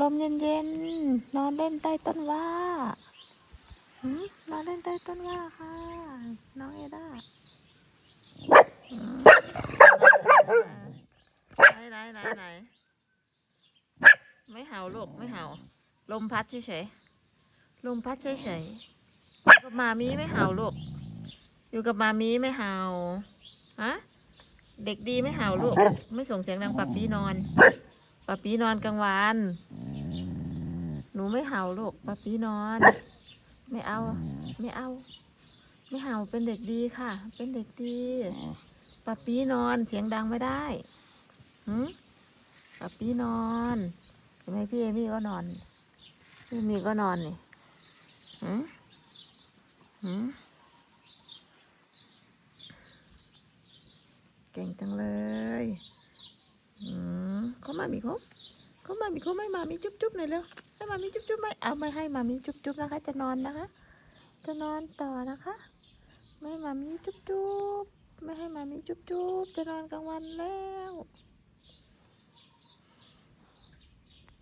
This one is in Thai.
ลมเย็นๆ นอนเล่นใต้ต้นว่านอนเล่นใต้ต้นว่าค่ะ น้องเอด้าไหนไหนไหนไหนไม่เห่าลูกไม่เห่า ลมพัดเฉยๆ ลมพัดเฉยๆอยู่กับหมามีไม่เห่าลูก อยู่กับมามีไม่เห่า ฮะ เด็กดีไม่เห่าลูก ไม่ส่งเสียงดังปับปีนอน ปับปีนอนกลางวัน หนูไม่เห่าลูกปับปีนอน ไม่เอา ไม่เอา ไม่เห่าเป็นเด็กดีค่ะ เป็นเด็กดีปับปีนอนเสียงดังไม่ได้หืมปับปีนอนทำไมพี่เอมี่ก็นอนพี่เอมี่ก็นอนนี่หืมหืมเก่งจังเลยอื มามามีเขาเขามามีเขาไม่มามีจุ๊บจุ๊บหน่อยเร็วให้มามีจุ๊บจุ๊บไหมเอาไม่ให้มามีจุ๊บจุ๊บนะคะ จะนอนนะคะ จะนอนต่อนะคะ ไม่มามีจุ๊บจุ๊บไม่ให้มามีจุ๊บจุ๊บจะนอนกลางวันแล้ว